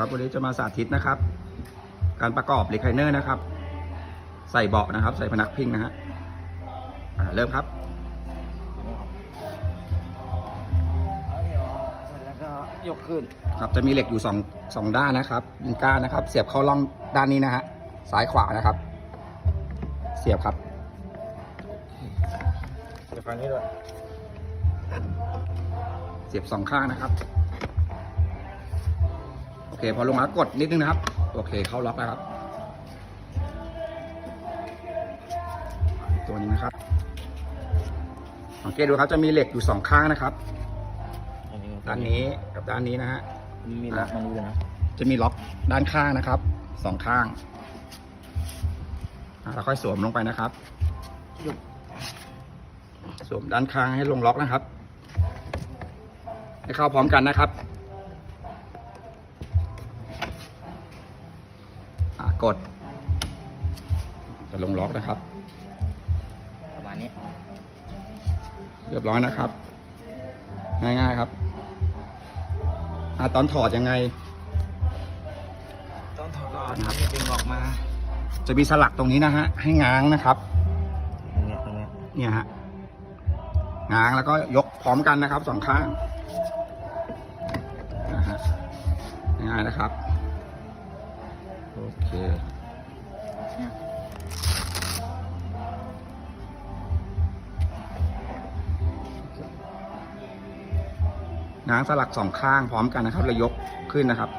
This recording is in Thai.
ครับวันนี้จะมาสาธิตนะครับ การประกอบรีไคเนอร์นะครับ ใส่เบาะนะครับ ใส่พนักพิงนะฮะอ่าเริ่มครับแล้วก็ยกขึ้นครับจะมีเหล็กอยู่สองสองด้านนะครับยิงก้านนะครับ เสียบเข้าร่องด้านนี้นะฮะซ้ายขวานะครับ เสียบครับเดี๋ยวฟังนี้ด้วยเสียบสองข้างนะครับ โอเค พอลงแล้วกดนิดนึงนะครับ โอเค เข้าล็อกแล้วครับตัวนี้นะครับสังเกตดูครับจะมีเหล็กอยู่สองข้างนะครับอันนี้ด้านนี้กับด้านนี้นะฮะมีล็อกมันด้วยนะจะมีล็อกด้านข้างนะครับสองข้างอะแล้วค่อยสวมลงไปนะครับสวมด้านข้างให้ลงล็อกนะครับ ให้เข้าพร้อมกันนะครับ กด จะลงล็อกนะครับ ประมาณนี้ เรียบร้อยนะครับ ง่ายๆครับอะตอนถอดยังไงต้องถอดก่อนนะครับดึงออกมา จะมีสลักตรงนี้นะฮะ ให้ง้างนะครับตรงเนี้ยตรงเนี้ยเนี่ยฮะ ง้างแล้วก็ยกพร้อมกันนะครับสองข้างนะฮะง่ายๆนะครับ โอเคง้างสลักสองข้างพร้อมกันนะครับแล้วยกขึ้นนะครับ